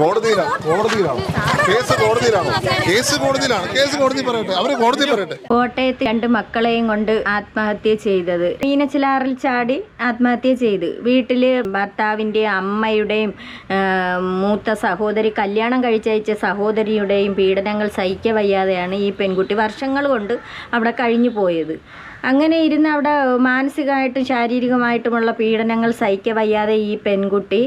കോടതിയിലാണ് കോടതിയിലാണ്? കേസ് കോടതിയിലാണ്? കേസ് കോടതിയിലാണ്. കേസ് കോടതി പറയട്ടെ. അവർ കോടതി പറയട്ടെ. കോട്ടയത്ത് രണ്ട് മക്കളെയും കൊണ്ട് ആത്മഹത്യ ചെയ്തത്. മീനച്ചിലാറിൽ ചാടി ആത്മഹത്യ ചെയ്തു. വീട്ടിൽ ഭർത്താവിന്റെ അമ്മയുടെയും മൂത്ത സഹോദരി കല്യാണം കഴിച്ചയച്ച സഹോദരിയുടെയും പീഡനങ്ങൾ സഹിക്കവയ്യാതെയാണ് ഈ പെൺകുട്ടി വർഷങ്ങൾ കൊണ്ട് അവിടെ കഴിഞ്ഞു പോയത് അങ്ങനെ ഇരുന്ന് അവിടെ മാനസികമായിട്ടും ശാരീരികമായിട്ടുമുള്ള പീഡനങ്ങൾ സഹിക്ക വയ്യാതെ ഈ പെൺകുട്ടി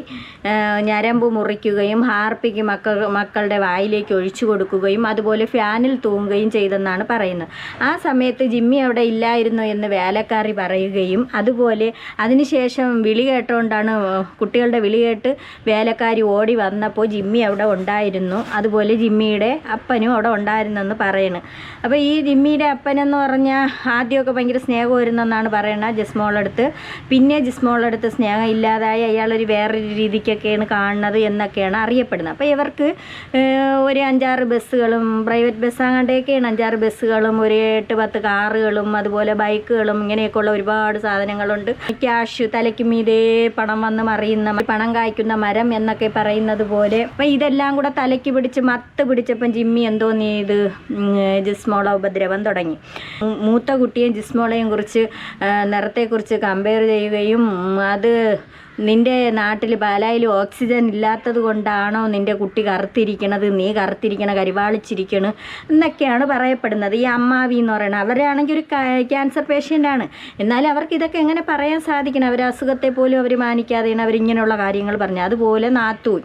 ഞരമ്പ് മുറിക്കുകയും ഹാർപ്പിക്ക് മക്കൾ മക്കളുടെ വായിലേക്ക് ഒഴിച്ചു കൊടുക്കുകയും അതുപോലെ ഫാനിൽ തൂങ്ങുകയും ചെയ്തെന്നാണ് പറയുന്നത്. ആ സമയത്ത് ജിമ്മി അവിടെ ഇല്ലായിരുന്നു എന്ന് വേലക്കാരി പറയുകയും അതുപോലെ അതിനുശേഷം വിളി കേട്ടുകൊണ്ടാണ് കുട്ടികളുടെ വിളി കേട്ട് വേലക്കാരി ഓടി വന്നപ്പോൾ ജിമ്മി അവിടെ ഉണ്ടായിരുന്നു. അതുപോലെ ജിമ്മിയുടെ അപ്പനും അവിടെ ഉണ്ടായിരുന്നെന്ന് പറയുന്നു അപ്പോൾ ഈ ജിമ്മിയുടെ അപ്പനെന്ന് പറഞ്ഞാൽ ആദ്യമൊക്കെ ഭയങ്കര സ്നേഹമായിരുന്നെന്നാണ് പറയുന്നത് ജസ്മോളടുത്ത്. പിന്നെ ജസ്മോളടുത്ത് സ്നേഹം ഇല്ലാതായി അയാളൊരു വേറൊരു രീതിക്കൊക്കെയാണ് കാണുന്നത് എന്നൊക്കെയാണ് അറിയപ്പെടുന്നത്. അപ്പോൾ ഇവർക്ക് ഒരു അഞ്ചാറ് ബസ്സുകളും പ്രൈവറ്റ് ബസ്സാകണ്ടൊക്കെയാണ് അഞ്ചാറ് ബസ്സുകളും ഒരു എട്ട് പത്ത് കാറുകളും അതുപോലെ ബൈക്കുകളും ഇങ്ങനെയൊക്കെയുള്ള ഒരുപാട് സാധനങ്ങളുണ്ട്. ക്യാഷ് തലയ്ക്ക് മീതേ പണം വന്ന് മറിയുന്ന പണം കായ്ക്കുന്ന മരം എന്നൊക്കെ പറയുന്നത് പോലെ. അപ്പം ഇതെല്ലാം കൂടെ തലയ്ക്ക് പിടിച്ച് മത്ത് പിടിച്ചപ്പം ജിമ്മി എന്തോ നീ ഇത് ജിസ്മോള ഉപദ്രവം തുടങ്ങി. മൂത്ത കുട്ടിയും കുട്ടിയെയും ജിസ്മോളെയും കുറിച്ച് നിറത്തെക്കുറിച്ച് കമ്പയർ ചെയ്യുകയും അത് നിന്റെ നാട്ടിൽ പാലായിൽ ഓക്സിജൻ ഇല്ലാത്തത് കൊണ്ടാണോ നിന്റെ കുട്ടി കറുത്തിരിക്കണത്? നീ കറുത്തിരിക്കണ കരിവാളിച്ചിരിക്കണ് എന്നൊക്കെയാണ് പറയപ്പെടുന്നത്. ഈ അമ്മാവി എന്ന് പറയുന്നത് അവരാണെങ്കിൽ ഒരു ക്യാൻസർ പേഷ്യന്റാണ് എന്നാലും അവർക്ക് ഇതൊക്കെ എങ്ങനെ പറയാൻ സാധിക്കണം? അവർ അസുഖത്തെ പോലും അവർ മാനിക്കാതെയാണ് അവരിങ്ങനെയുള്ള കാര്യങ്ങൾ പറഞ്ഞത്. അതുപോലെ നാത്തൂൻ.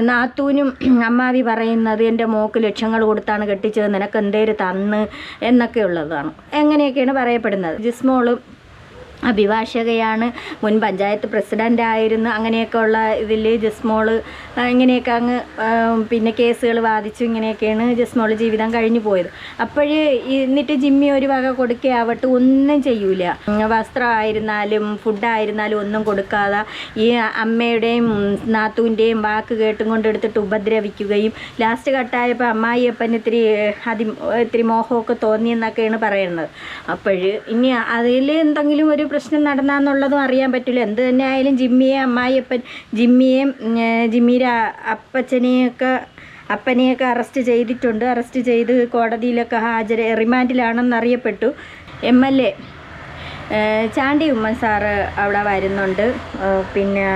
നാത്തൂനും അമ്മാവി പറയുന്നത് എന്റെ മോക്ക് ലക്ഷങ്ങൾ കൊടുത്താണ് കെട്ടിച്ചത് നിനക്ക് എന്തേര് തന്ന് എന്നൊക്കെ ഉള്ളതാണ്. എങ്ങനെയൊക്കെയാണ് പറയപ്പെടുന്നത്? ജിസ്മോൾ അഭിഭാഷകയാണ്. മുൻ പഞ്ചായത്ത് പ്രസിഡന്റ് ആയിരുന്നു. അങ്ങനെയൊക്കെ ഉള്ള ഇതിൽ ജസ്മോൾ ഇങ്ങനെയൊക്കെ അങ്ങ് പിന്നെ കേസുകൾ വാദിച്ചു ഇങ്ങനെയൊക്കെയാണ് ജസ്മോൾ ജീവിതം കഴിഞ്ഞു പോയത്. അപ്പോഴ് എന്നിട്ട് ജിമ്മി ഒരു വക കൊടുക്കുകയാവട്ടെ ഒന്നും ചെയ്യൂല. വസ്ത്രമായിരുന്നാലും ഫുഡായിരുന്നാലും ഒന്നും കൊടുക്കാതെ ഈ അമ്മയുടെയും നാത്തൂന്റെയും വാക്ക് കേട്ടും കൊണ്ടെടുത്തിട്ട് ഉപദ്രവിക്കുകയും ലാസ്റ്റ് കട്ടായപ്പോൾ അമ്മായിയപ്പൻ ഇത്തിരി അതി ഇത്തിരി മോഹമൊക്കെ തോന്നിയെന്നൊക്കെയാണ് പറയുന്നത്. അപ്പോഴ് ഇനി അതിൽ എന്തെങ്കിലും ഒരു പ്രശ്നം നടന്നാന്നുള്ളതും അറിയാൻ പറ്റില്ല. എന്ത് തന്നെ ആയാലും ജിമ്മിയെ അമ്മായിയപ്പൻ ജിമ്മിയെയും ജിമ്മിയുടെ അപ്പച്ചനെയൊക്കെ അപ്പനെയൊക്കെ അറസ്റ്റ് ചെയ്തിട്ടുണ്ട്. അറസ്റ്റ് ചെയ്ത് കോടതിയിലൊക്കെ ഹാജര റിമാൻഡിലാണെന്ന് അറിയപ്പെട്ടു M L A Chandy Oommen sir അവിടെ വരുന്നുണ്ട്. പിന്നെ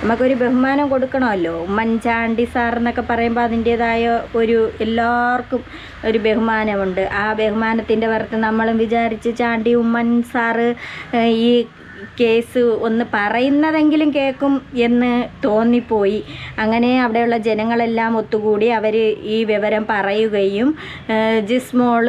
നമുക്കൊരു ബഹുമാനം കൊടുക്കണമല്ലോ. ഉമ്മൻ ചാണ്ടി എന്നൊക്കെ പറയുമ്പോൾ അതിന്റേതായ ഒരു എല്ലാവർക്കും ഒരു ബഹുമാനമുണ്ട്. ആ ബഹുമാനത്തിന്റെ പുറത്ത് നമ്മളും വിചാരിച്ച് ചാണ്ടി ഉമ്മൻ സാറ് ഈ കേസ് ഒന്ന് പറയുന്നതെങ്കിലും കേൾക്കും എന്ന് തോന്നിപ്പോയി. അങ്ങനെ അവിടെയുള്ള ജനങ്ങളെല്ലാം ഒത്തുകൂടി അവർ ഈ വിവരം പറയുകയും ജിസ്മോൾ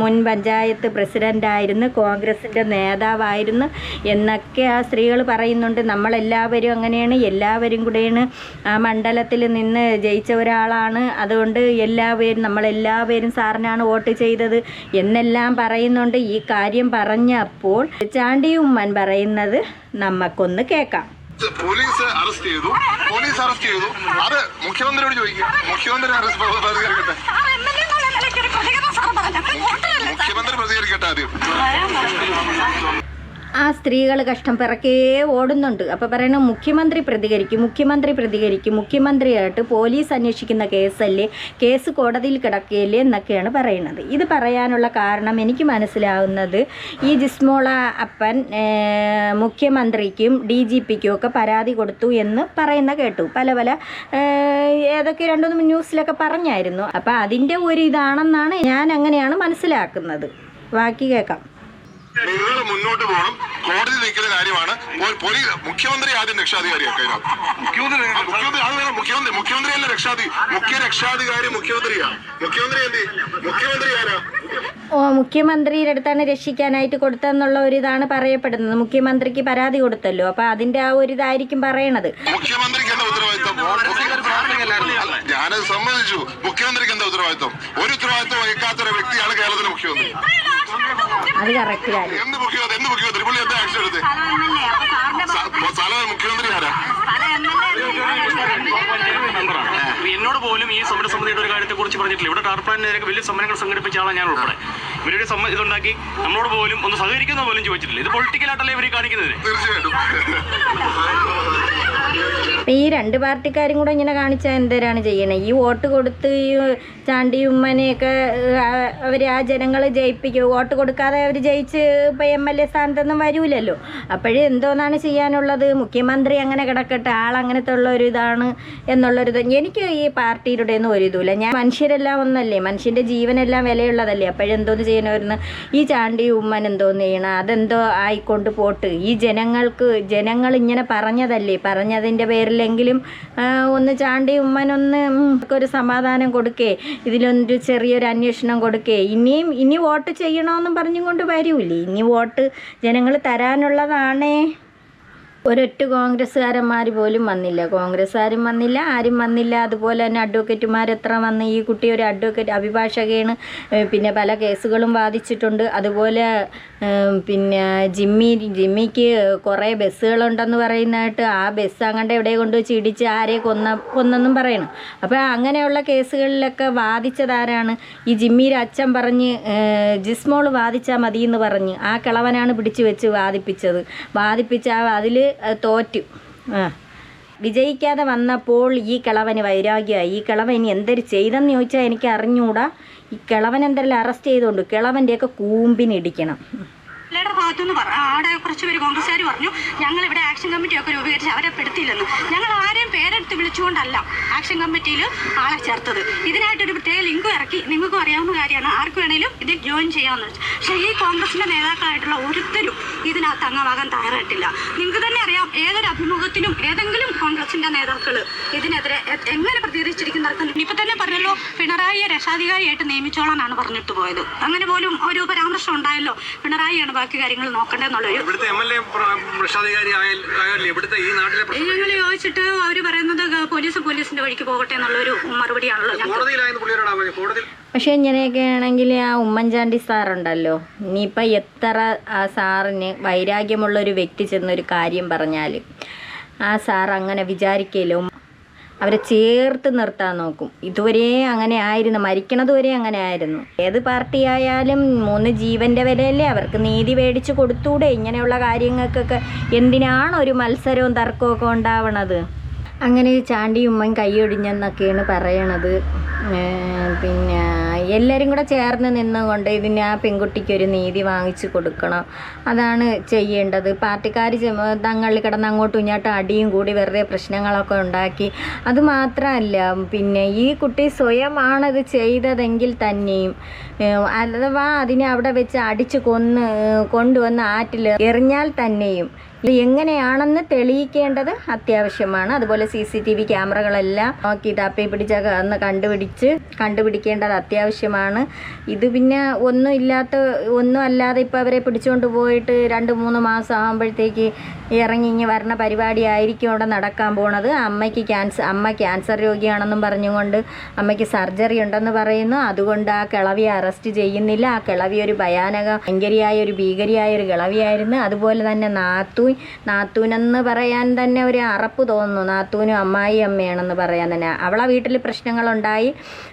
മുൻ പഞ്ചായത്ത് പ്രസിഡന്റായിരുന്നു കോൺഗ്രസിന്റെ നേതാവായിരുന്നു എന്നൊക്കെ ആ സ്ത്രീകൾ പറയുന്നുണ്ട്. നമ്മളെല്ലാവരും അങ്ങനെയാണ് എല്ലാവരും കൂടെയാണ് ആ മണ്ഡലത്തിൽ നിന്ന് ജയിച്ച ഒരാളാണ്. അതുകൊണ്ട് എല്ലാവരും നമ്മളെല്ലാവരും സാറിനാണ് വോട്ട് ചെയ്തത് എന്നെല്ലാം പറയുന്നുണ്ട്. ഈ കാര്യം പറഞ്ഞപ്പോൾ ചാണ്ടി ഉമ്മൻ പറയുന്നത് നമുക്കൊന്ന് കേക്കാം പോലീസ് അറസ്റ്റ് ചെയ്തു. പോലീസ് അറസ്റ്റ് ചെയ്തു. അത് മുഖ്യമന്ത്രിയോട് ചോദിക്കുക മുഖ്യമന്ത്രി അറസ്റ്റ് പ്രതികരിക്കട്ടെ. മുഖ്യമന്ത്രി പ്രതികരിക്കട്ടെ ആദ്യം. ആ സ്ത്രീകൾ കഷ്ടം പിറക്കേ ഓടുന്നുണ്ട്. അപ്പോൾ പറയണ മുഖ്യമന്ത്രി പ്രതികരിക്കും മുഖ്യമന്ത്രി പ്രതികരിക്കും മുഖ്യമന്ത്രിയായിട്ട് പോലീസ് അന്വേഷിക്കുന്ന കേസല്ലേ കേസ് കോടതിയിൽ കിടക്കുകയല്ലേ എന്നൊക്കെയാണ് പറയുന്നത്. ഇത് പറയാനുള്ള കാരണം എനിക്ക് മനസ്സിലാവുന്നത് ഈ ജിസ്മോള അപ്പൻ മുഖ്യമന്ത്രിക്കും ഡി ജി പിക്കും ഒക്കെ പരാതി കൊടുത്തു എന്ന് പറയുന്ന കേട്ടു. പല പല ഏതൊക്കെ രണ്ടു ന്യൂസിലൊക്കെ പറഞ്ഞായിരുന്നു. അപ്പോൾ അതിന്റെ ഒരു ഇതാണെന്നാണ് ഞാൻ അങ്ങനെയാണ് മനസ്സിലാക്കുന്നത്. ബാക്കി കേൾക്കാം. നിങ്ങൾ മുന്നോട്ട് പോകണം. കോടതി നിൽക്കുന്ന കാര്യമാണ്. പോലീസ് മുഖ്യമന്ത്രി ആദ്യം രക്ഷാധികാരിയൊക്കെ മുഖ്യമന്ത്രി മുഖ്യമന്ത്രി അത് വേണം. മുഖ്യമന്ത്രി മുഖ്യമന്ത്രി അല്ല രക്ഷാധി മുഖ്യ രക്ഷാധികാരി മുഖ്യമന്ത്രിയാ. മുഖ്യമന്ത്രി എന്ത്? മുഖ്യമന്ത്രി ആരാ? ഓ മുഖ്യമന്ത്രിയുടെ അടുത്താണ് രക്ഷിക്കാനായിട്ട് കൊടുത്തതെന്നുള്ള ഒരു ഇതാണ് പറയപ്പെടുന്നത്. മുഖ്യമന്ത്രിക്ക് പരാതി കൊടുത്തല്ലോ. അപ്പൊ അതിന്റെ ആ ഒരു ഇതായിരിക്കും പറയണത്. മുഖ്യമന്ത്രിക്ക് എന്താ ഞാനത് സമ്മതിച്ചു. മുഖ്യമന്ത്രിക്ക് എന്താ ഉത്തരവാദിത്വം? ഒരു ഉത്തരവാദിത്വം വഹിക്കാത്ത ഒരു വ്യക്തിയാണ് കേരളത്തിലെ മുഖ്യമന്ത്രി. എന്ത് മുഖ്യമന്ത്രി എന്ത് മുഖ്യമന്ത്രി? പുള്ളി എന്താ ആക്ഷൻ എടുത്ത്? സ്ഥലം മുഖ്യമന്ത്രി ആരാ? എന്നോട് പോലും ഈ സമര സമിതിയുടെ ഒരു കാര്യത്തെ കുറിച്ച് പറഞ്ഞിട്ടില്ല. ഇവിടെ ടാർ പ്ലാന്റിനെതിരെ വലിയ സമരങ്ങൾ സംഘടിപ്പിച്ച ആളാണ് ഞാൻ ഉൾപ്പെടെ. ഇവരൊരു സമ്മ ഇതുണ്ടാക്കി നമ്മളോട് പോലും ഒന്ന് സഹകരിക്കുന്ന പോലും ചോദിച്ചിട്ടില്ല. ഇത് പൊളിറ്റിക്കലായിട്ടല്ലേ ഇവർ കാണിക്കുന്നത്? തീർച്ചയായിട്ടും. അപ്പം ഈ രണ്ട് പാർട്ടിക്കാരും കൂടെ ഇങ്ങനെ കാണിച്ചാൽ എന്തരാണ് ചെയ്യണേ? ഈ വോട്ട് കൊടുത്ത് ഈ ചാണ്ടി ഉമ്മനെയൊക്കെ അവർ ആ ജനങ്ങൾ ജയിപ്പിക്കും? വോട്ട് കൊടുക്കാതെ അവർ ജയിച്ച് ഇപ്പം എം എൽ എ സ്ഥാനത്തൊന്നും വരൂലല്ലോ. അപ്പോഴേ എന്തോന്നാണ് ചെയ്യാനുള്ളത്? മുഖ്യമന്ത്രി അങ്ങനെ കിടക്കട്ടെ ആളങ്ങനത്തെ ഉള്ള ഒരു ഇതാണ് എന്നുള്ളൊരു എനിക്ക് ഈ പാർട്ടിയുടെ ഒന്നും ഒരു ഇതുമില്ല. ഞാൻ മനുഷ്യരെല്ലാം ഒന്നല്ലേ? മനുഷ്യന്റെ ജീവനെല്ലാം വിലയുള്ളതല്ലേ? അപ്പോഴെന്തോന്ന് ചെയ്യണമായിരുന്നു ഈ ചാണ്ടി ഉമ്മൻ എന്തോന്ന് ചെയ്യണം? അതെന്തോ ആയിക്കൊണ്ട് പോട്ട്. ഈ ജനങ്ങൾക്ക് ജനങ്ങൾ ഇങ്ങനെ പറഞ്ഞതല്ലേ? പറഞ്ഞതിന്റെ പേരിലെങ്കിലും ആ, ഒന്ന് ചാണ്ടി ഉമ്മനൊന്ന് ഒരു സമാധാനം കൊടുക്കേ. ഇതിലൊരു ചെറിയൊരു അന്വേഷണം കൊടുക്കേ. ഇനിയും ഇനി വോട്ട് ചെയ്യണമെന്നും പറഞ്ഞും കൊണ്ട് ഇനി വോട്ട് ജനങ്ങൾ തരാനുള്ളതാണേ. ഒരൊറ്റ കോൺഗ്രസ്സുകാരന്മാർ പോലും വന്നില്ല. കോൺഗ്രസ്സുകാരും വന്നില്ല ആരും വന്നില്ല. അതുപോലെ തന്നെ അഡ്വക്കേറ്റുമാർ എത്ര വന്ന് ഈ കുട്ടി ഒരു അഡ്വക്കേറ്റ് അഭിഭാഷകയാണ്. പിന്നെ പല കേസുകളും വാദിച്ചിട്ടുണ്ട്. അതുപോലെ പിന്നെ ജിമ്മി ജിമ്മിക്ക് കുറേ ബസ്സുകളുണ്ടെന്ന് പറയുന്നതായിട്ട് ആ ബസ് അങ്ങോട്ട് എവിടെ കൊണ്ട് വെച്ച് ഇടിച്ച് ആരെ കൊന്ന കൊന്നെന്നും പറയണം. അപ്പോൾ അങ്ങനെയുള്ള കേസുകളിലൊക്കെ വാദിച്ചതാരാണ്? ഈ ജിമ്മിയുടെ അച്ഛൻ പറഞ്ഞ് ജിസ്മോൾ വാദിച്ചാൽ മതി എന്ന് പറഞ്ഞ് ആ കിളവനാണ് പിടിച്ചു വെച്ച് വാദിപ്പിച്ചത്. വാദിപ്പിച്ച അതിൽ തോറ്റു. ആ. വിജയിക്കാതെ വന്നപ്പോൾ ഈ കിളവന് വൈരാഗ്യമായി. ഈ കിളവൻ ഇനി എന്തൊരു ചെയ്തെന്ന് ചോദിച്ചാൽ എനിക്ക് അറിഞ്ഞൂടാ ഈ കിളവൻ എന്തെല്ലാം അറസ്റ്റ് ചെയ്തുകൊണ്ട് കിളവന്റെയൊക്കെ കൂമ്പിനിടിക്കണം ഭാഗത്തുനിന്ന് ആടെ കുറച്ച് പേര് കോൺഗ്രസ്സുകാർ പറഞ്ഞു ഞങ്ങൾ ഇവിടെ ആക്ഷൻ കമ്മിറ്റിയൊക്കെ രൂപീകരിച്ച് അവരെ പെടുത്തില്ലെന്ന് ഞങ്ങൾ ആരെയും പേരെടുത്ത് വിളിച്ചുകൊണ്ടല്ല ആക്ഷൻ കമ്മിറ്റിയിൽ ആളെ ചേർത്തത്. ഇതിനായിട്ടൊരു പ്രത്യേക ലിങ്ക് ഇറക്കി നിങ്ങൾക്കും അറിയാവുന്ന കാര്യമാണ്. ആർക്ക് വേണേലും ഇതിൽ ജോയിൻ ചെയ്യാമെന്ന് വെച്ചു പക്ഷേ ഈ കോൺഗ്രസിന്റെ നേതാക്കളായിട്ടുള്ള ഒരുത്തരും ഇതിനകത്ത് അംഗമാകാൻ തയ്യാറായിട്ടില്ല. നിങ്ങൾക്ക് തന്നെ അറിയാം ഏതൊരു അഭിമുഖത്തിനും ഏതെങ്കിലും കോൺഗ്രസിന്റെ നേതാക്കൾ ഇതിനെതിരെ എങ്ങനെ പ്രതികരിച്ചിരിക്കുന്നവർക്ക് ഇപ്പൊ തന്നെ പറഞ്ഞല്ലോ പിണറായിയെ രക്ഷാധികാരിയായിട്ട് നിയമിച്ചോളാനാണ് പറഞ്ഞിട്ട് പോയത്. അങ്ങനെ പോലും ഒരു പരാമർശം ഉണ്ടായല്ലോ പിണറായിയാണ് ബാക്കി കാര്യങ്ങൾ നോക്കേണ്ടതെന്നുള്ളൊരു ഇവിടുത്തെ എം എൽ എ ഭ്രഷ്ടാധികാരി ആയാലും ഇവിടുത്തെ ഈ നാട്ടിലെ പ്രശ്നം ഞങ്ങൾ ചോദിച്ചിട്ട് അവർ പറയുന്നത് പോലീസ് പോലീസിന്റെ വഴിക്ക് പോകട്ടെ എന്നുള്ളൊരു മറുപടിയാണല്ലോ പക്ഷെ ഇങ്ങനെയൊക്കെ ആണെങ്കിൽ ആ ഉമ്മൻചാണ്ടി സാറുണ്ടല്ലോ. ഇനിയിപ്പോൾ എത്ര ആ സാറിന് വൈരാഗ്യമുള്ളൊരു വ്യക്തി ചെന്നൊരു കാര്യം പറഞ്ഞാൽ ആ സാർ അങ്ങനെ വിചാരിക്കല്ലോ അവരെ ചേർത്ത് നിർത്താൻ നോക്കും. ഇതുവരെ അങ്ങനെ ആയിരുന്നു. മരിക്കണത് വരെ അങ്ങനെ ആയിരുന്നു. ഏത് പാർട്ടി ആയാലും മൂന്ന് ജീവന്റെ വിലയല്ലേ? അവർക്ക് നീതി മേടിച്ച് കൊടുത്തൂടെ? ഇങ്ങനെയുള്ള കാര്യങ്ങൾക്കൊക്കെ എന്തിനാണ് ഒരു മത്സരവും തർക്കവും ഉണ്ടാവണത്? അങ്ങനെ ചാണ്ടി ഉമ്മൻ കൈയൊടിഞ്ഞെന്നൊക്കെയാണ് പറയണത്. പിന്നെ എല്ലാവരും കൂടെ ചേർന്ന് നിന്നുകൊണ്ട് ഇതിന് ആ പെൺകുട്ടിക്ക് ഒരു നീതി വാങ്ങിച്ചു കൊടുക്കണം. അതാണ് ചെയ്യേണ്ടത്. പാർട്ടിക്കാർ തങ്ങളിൽ കിടന്ന് അങ്ങോട്ടും ഇങ്ങോട്ടും അടിയും കൂടി വെറുതെ പ്രശ്നങ്ങളൊക്കെ ഉണ്ടാക്കി. അത് മാത്രമല്ല പിന്നെ ഈ കുട്ടി സ്വയമാണത് ചെയ്തതെങ്കിൽ തന്നെയും അഥവാ അതിനെ അവിടെ വെച്ച് അടിച്ച് കൊന്ന് കൊണ്ടുവന്ന് ആറ്റിൽ എറിഞ്ഞാൽ തന്നെയും ഇത് എങ്ങനെയാണെന്ന് തെളിയിക്കേണ്ടത് അത്യാവശ്യമാണ്. അതുപോലെ സി സി ടി വി ക്യാമറകളെല്ലാം നോക്കി തപ്പി പിടിച്ച കണ്ടുപിടിച്ച് കണ്ടുപിടിക്കേണ്ടത് അത്യാവശ്യമാണ് ഇത് പിന്നെ ഒന്നും ഇല്ലാത്ത ഒന്നും അല്ലാതെ ഇപ്പോൾ അവരെ പിടിച്ചുകൊണ്ട് പോയിട്ട് രണ്ട് മൂന്ന് മാസം ആകുമ്പോഴത്തേക്ക് ഇറങ്ങി ഇങ്ങനെ വരണ പരിപാടി ആയിരിക്കും അവിടെ നടക്കാൻ പോണത്. അമ്മയ്ക്ക് ക്യാൻസർ അമ്മ ക്യാൻസർ രോഗിയാണെന്നും പറഞ്ഞുകൊണ്ട് അമ്മയ്ക്ക് സർജറി ഉണ്ടെന്ന് പറയുന്നു. അതുകൊണ്ട് ആ കിളവിയെ അറസ്റ്റ് ചെയ്യുന്നില്ല. ആ കിളവി ഒരു ഭയാനക ഭയങ്കരിയായ ഒരു ഭീകരിയായ ഒരു കിളവിയായിരുന്നു. അതുപോലെ തന്നെ നാത്തൂൻ നാത്തൂനെന്ന് പറയാൻ തന്നെ ഒരു അറപ്പ് തോന്നുന്നു. നാത്തൂനും അമ്മായി അമ്മയാണെന്ന് പറയാൻ തന്നെ. അവളെ വീട്ടിൽ പ്രശ്നങ്ങളുണ്ടായി.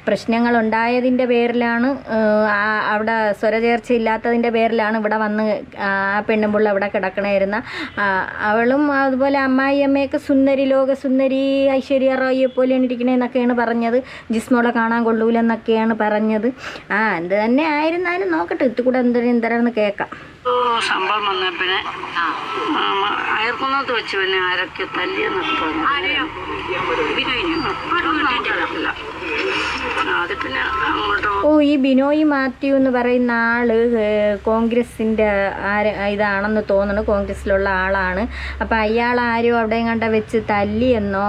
പ്രശ്നങ്ങളുണ്ടായതിന്റെ പേരിലാണ് ഏഹ്, അവിടെ സ്വരചേർച്ച ഇല്ലാത്തതിന്റെ പേരിലാണ് ഇവിടെ വന്ന് ആ പെണ്ണുമ്പിള്ള ഇവിടെ കിടക്കണായിരുന്ന ആ, അവളും അതുപോലെ അമ്മായി അമ്മയൊക്കെ സുന്ദരി ലോക സുന്ദരി ഐശ്വര്യ റോയിയെ പോലെയാണ് ഇരിക്കണേന്നൊക്കെയാണ് പറഞ്ഞത്. ജിസ്മോളെ കാണാൻ കൊള്ളൂലെന്നൊക്കെയാണ് പറഞ്ഞത്. ആ എന്ത് തന്നെ ആയിരുന്നാലും നോക്കട്ടെ ഇത്തുകൂടെ എന്തൊരു എന്തരാന്ന് കേൾക്കാം. സംഭവം വന്ന പിന്നെ അയർക്കുന്നത്ത് വെച്ച് പിന്നെ ആരൊക്കെ തല്ലിയ നിർത്തുന്നു ആരെയോ ബിനോയിനെയോ അത് പിന്നെ അങ്ങോട്ട്? ഓ ഈ ബിനോയ് മാത്യു എന്ന് പറയുന്ന ആൾ കോൺഗ്രസിന്റെ കോൺഗ്രസിന്റെ ആര് ഇതാണെന്ന് തോന്നുന്നു. കോൺഗ്രസ്സിലുള്ള ആളാണ്. അപ്പം അയാൾ ആരും അവിടെ കണ്ട വെച്ച് തല്ലിയെന്നോ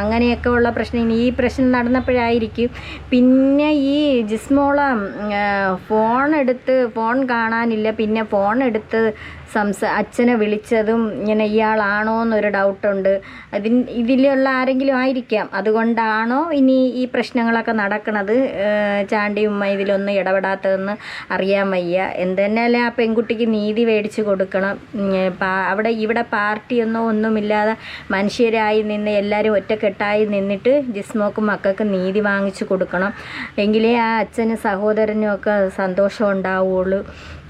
അങ്ങനെയൊക്കെ ഉള്ള പ്രശ്നം ഇനി ഈ പ്രശ്നം നടന്നപ്പോഴായിരിക്കും. പിന്നെ ഈ ജിസ്മോള ഫോൺ എടുത്ത് ഫോൺ കാണാനില്ല. പിന്നെ ഫോൺ എടുത്ത് സംസ അച്ഛനെ വിളിച്ചതും ഇങ്ങനെ ഇയാളാണോ എന്നൊരു ഡൗട്ടുണ്ട് അതിൻ ഇതിലുള്ള ആരെങ്കിലും ആയിരിക്കാം. അതുകൊണ്ടാണോ ഇനി ഈ പ്രശ്നങ്ങളൊക്കെ നടക്കുന്നത് ചാണ്ടി ഉമ്മ ഇതിലൊന്നും ഇടപെടാത്തതെന്ന് അറിയാൻ വയ്യ. എന്തെന്നാലും ആ പെൺകുട്ടിക്ക് നീതി മേടിച്ച് കൊടുക്കണം. അവിടെ ഇവിടെ പാർട്ടിയൊന്നും ഒന്നുമില്ലാതെ മനുഷ്യരായി നിന്ന് എല്ലാവരും ഒറ്റക്കെട്ടായി നിന്നിട്ട് ജിസ്മോക്കും മക്കൾക്ക് നീതി വാങ്ങിച്ചു കൊടുക്കണം. എങ്കിലേ ആ അച്ഛനും സഹോദരനും ഒക്കെ സന്തോഷം ഉണ്ടാവുള്ളൂ. ഉം,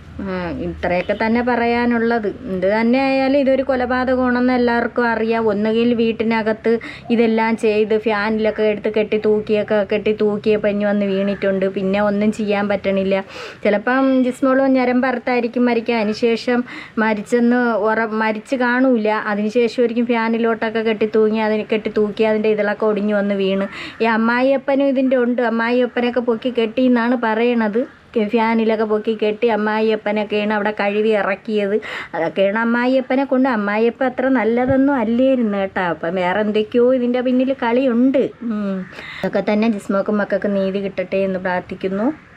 ഇത്രയൊക്കെ തന്നെ പറയാനുള്ളത്. എന്ത് തന്നെ ആയാലും ഇതൊരു കൊലപാതകമാണെന്ന് എല്ലാവർക്കും അറിയാം. ഒന്നുകിൽ വീട്ടിനകത്ത് ഇതെല്ലാം ചെയ്ത് ഫാനിലൊക്കെ എടുത്ത് കെട്ടി തൂക്കിയൊക്കെ കെട്ടി തൂക്കിയ പഞ്ഞു വന്ന് വീണിട്ടുണ്ട്. പിന്നെ ഒന്നും ചെയ്യാൻ പറ്റണില്ല. ചിലപ്പം ജിസ്മോളോ ഞരമ്പറുത്തായിരിക്കും മരിക്കുക അതിനുശേഷം മരിച്ചെന്ന് ഉറ മരിച്ച് കാണൂല. അതിനുശേഷം ആയിരിക്കും ഫാനിലോട്ടൊക്കെ കെട്ടി തൂങ്ങി അതിന് കെട്ടി തൂക്കി അതിന്റെ ഇതിലൊക്കെ ഒടിഞ്ഞു വന്ന് വീണ്. ഈ അമ്മായിയപ്പനും ഇതിന്റെ ഉണ്ട്. അമ്മായിയപ്പനൊക്കെ പൊക്കി കെട്ടി എന്നാണ് പറയണത്. ഫാനിലൊക്കെ പൊക്കി കെട്ടി അമ്മായിയപ്പനൊക്കെയാണ് അവിടെ കഴുകി ഇറക്കിയത്. അതൊക്കെയാണ് അമ്മായിയപ്പനെ കൊണ്ട് അമ്മായിയപ്പൻ അത്ര നല്ലതൊന്നും അല്ലായിരുന്നു കേട്ടോ. അപ്പം വേറെ എന്തൊക്കെയോ ഇതിന്റെ പിന്നിൽ കളിയുണ്ട്. അതൊക്കെ തന്നെ ജിസ്മോക്കും മക്കൾക്ക് നീതി കിട്ടട്ടെ എന്ന് പ്രാർത്ഥിക്കുന്നു.